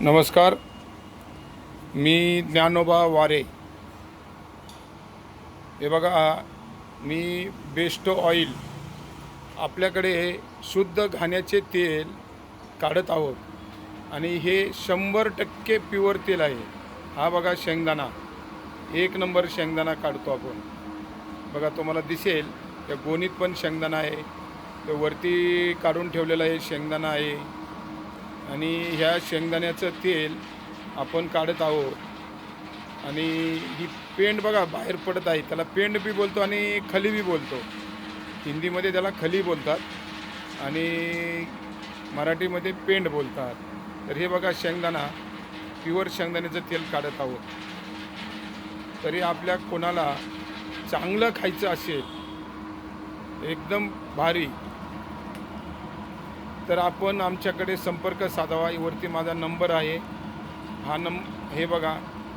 नमस्कार. मी ज्ञानोबा वारे. हे बघा मी बेस्ट ऑइल आपल्याकडे शुद्ध घाण्याचे तेल काढत आहोत. आणि हे शंभर टक्के प्युअर तेल आहे. हा बघा शेंगदाणा. एक नंबर शेंगदाणा काढतो आपण. बघा तुम्हाला दिसेल त्या गोणीत पण शेंगदाणा आहे. ते वरती काढून ठेवलेलं आहे शेंगदाणा आहे. आणि ह्या शेंगदाण्याचं तेल आपण काढत आहोत. आणि ही पेंड बघा बाहेर पडत आहे. त्याला पेंड बी बोलतो आणि खली बी बोलतो. हिंदीमध्ये त्याला खली बोलतात आणि मराठीमध्ये पेंड बोलतात. तर हे बघा शेंगदाणा प्युअर शेंगदाण्याचं तेल काढत आहोत. तरी आपल्या कोणाला चांगलं खायचं असेल एकदम भारी तर आपण आमच्याकडे संपर्क साधावा. वरती माझा नंबर आहे. हा नं हे बघा.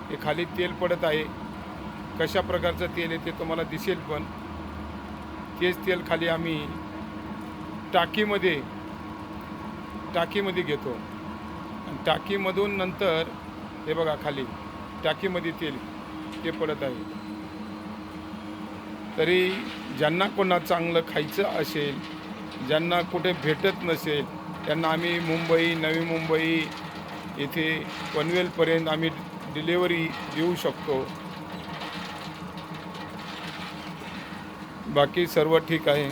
हे खाली तेल पडत आहे. कशा प्रकारचं तेल आहे ते तुम्हाला दिसेल पण. तेच तेल खाली आम्ही टाकीमध्ये टाकीमध्ये घेतो. टाकीमधून नंतर हे बघा खाली टाकीमध्ये तेल ते पडत आहे. तरी ज्यांना कोणा चांगलं खायचं असेल ज्यांना कुठे भेटत नसेल त्यांना आम्ही मुंबई नवी मुंबई येथे पनवेलपर्यंत आम्ही डिलेवरी देऊ शकतो. बाकी सर्व ठीक आहे.